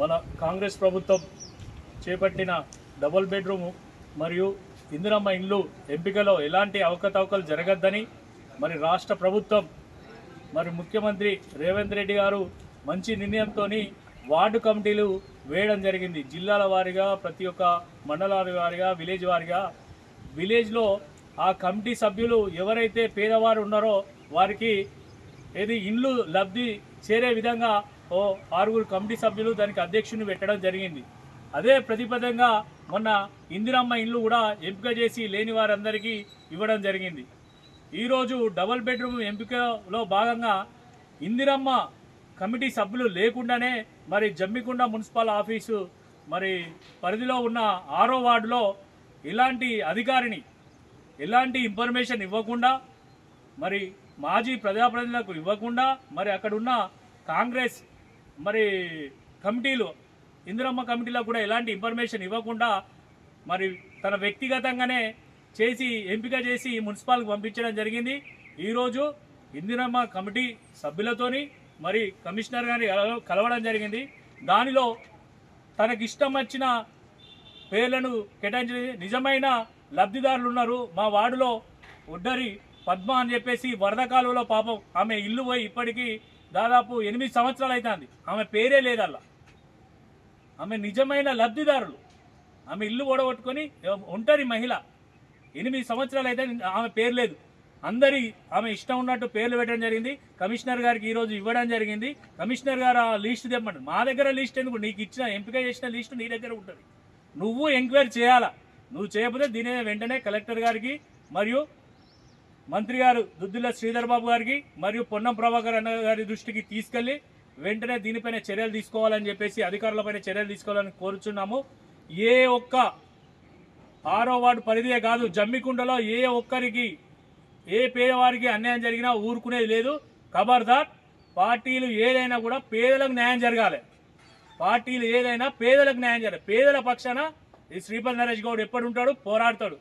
మన కాంగ్రెస్ ప్రభుత్వం చేపట్టిన డబుల్ బెడ్రూము మరియు ఇందిరమ్మ ఇండ్లు ఎంపికలో ఎలాంటి అవకతవకలు జరగద్దని మరి రాష్ట్ర ప్రభుత్వం మరి ముఖ్యమంత్రి రేవంత్ రెడ్డి గారు మంచి నిర్ణయంతో వార్డు కమిటీలు వేయడం జరిగింది. జిల్లాల వారీగా ప్రతి ఒక్క మండలాల వారీగా విలేజ్ వారీగా. విలేజ్లో ఆ కమిటీ సభ్యులు ఎవరైతే పేదవారు ఉన్నారో వారికి ఏది ఇండ్లు లబ్ధి చేరే విధంగా ఓ ఆరుగురు కమిటీ సభ్యులు దానికి అధ్యక్షుని పెట్టడం జరిగింది. అదే ప్రతిపదంగా మొన్న ఇందిరమ్మ ఇల్లు కూడా ఎంపిక చేసి లేని వారందరికీ ఇవ్వడం జరిగింది. ఈరోజు డబుల్ బెడ్రూమ్ ఎంపికలో భాగంగా ఇందిరమ్మ కమిటీ సభ్యులు లేకుండానే మరి జమ్మికుండ మున్సిపల్ ఆఫీసు మరి పరిధిలో ఉన్న ఆరో వార్డులో ఇలాంటి అధికారిని ఎలాంటి ఇన్ఫర్మేషన్ ఇవ్వకుండా మరి మాజీ ప్రజాప్రతినిధులకు ఇవ్వకుండా మరి అక్కడున్న కాంగ్రెస్ మరి కమిటీలు ఇందిరమ్మ కమిటీలో కూడా ఎలాంటి ఇన్ఫర్మేషన్ ఇవ్వకుండా మరి తన వ్యక్తిగతంగానే చేసి ఎంపిక చేసి మున్సిపాల్కి పంపించడం జరిగింది. ఈరోజు ఇందిరమ్మ కమిటీ సభ్యులతోని మరి కమిషనర్ గారిని కలవ- కలవడం జరిగింది. దానిలో తనకిష్టం వచ్చిన పేర్లను కేటాయించి నిజమైన లబ్ధిదారులు ఉన్నారు. మా వార్డులో ఉడ్డరి పద్మ అని చెప్పేసి వరద కాలువలో పాపం ఆమె ఇల్లు పోయి ఇప్పటికీ దాదాపు ఎనిమిది సంవత్సరాలు అవుతుంది ఆమె పేరే లేదల్లా. ఆమె నిజమైన లబ్ధిదారులు. ఆమె ఇల్లు ఓడగొట్టుకొని ఒంటరి మహిళ. ఎనిమిది సంవత్సరాలు అయితే ఆమె పేరు లేదు. అందరి ఆమె ఇష్టం ఉన్నట్టు పేర్లు పెట్టడం జరిగింది. కమిషనర్ గారికి ఈరోజు ఇవ్వడం జరిగింది. కమిషనర్ గారు ఆ లిస్ట్ తెప్పండి. మా దగ్గర లిస్ట్ ఎందుకు? నీకు ఇచ్చిన ఎంపిక చేసిన లిస్ట్ నీ దగ్గర ఉంటుంది. నువ్వు ఎంక్వైరీ చేయాలా? నువ్వు చేయకపోతే దీని వెంటనే కలెక్టర్ గారికి మరియు మంత్రి గారు దుద్దుల శ్రీధర్ బాబు గారికి మరియు పొన్నం ప్రభాకర్ అన్న గారి దృష్టికి తీసుకెళ్ళి వెంటనే దీనిపైన చర్యలు తీసుకోవాలని చెప్పేసి అధికారులపైన చర్యలు తీసుకోవాలని కోరుచున్నాము. ఏ ఒక్క ఆరో వార్డు పరిధియే కాదు జమ్మికుండలో ఏ ఒక్కరికి ఏ పేదవారికి అన్యాయం జరిగినా ఊరుకునేది లేదు. ఖబర్దార్ పార్టీలు ఏదైనా కూడా పేదలకు న్యాయం జరగాలి. పార్టీలు ఏదైనా పేదలకు న్యాయం జరగాలి. పేదల పక్షాన ఈ శ్రీపతి నరేష్ గౌడ్ ఎప్పుడు ఉంటాడు పోరాడతాడు.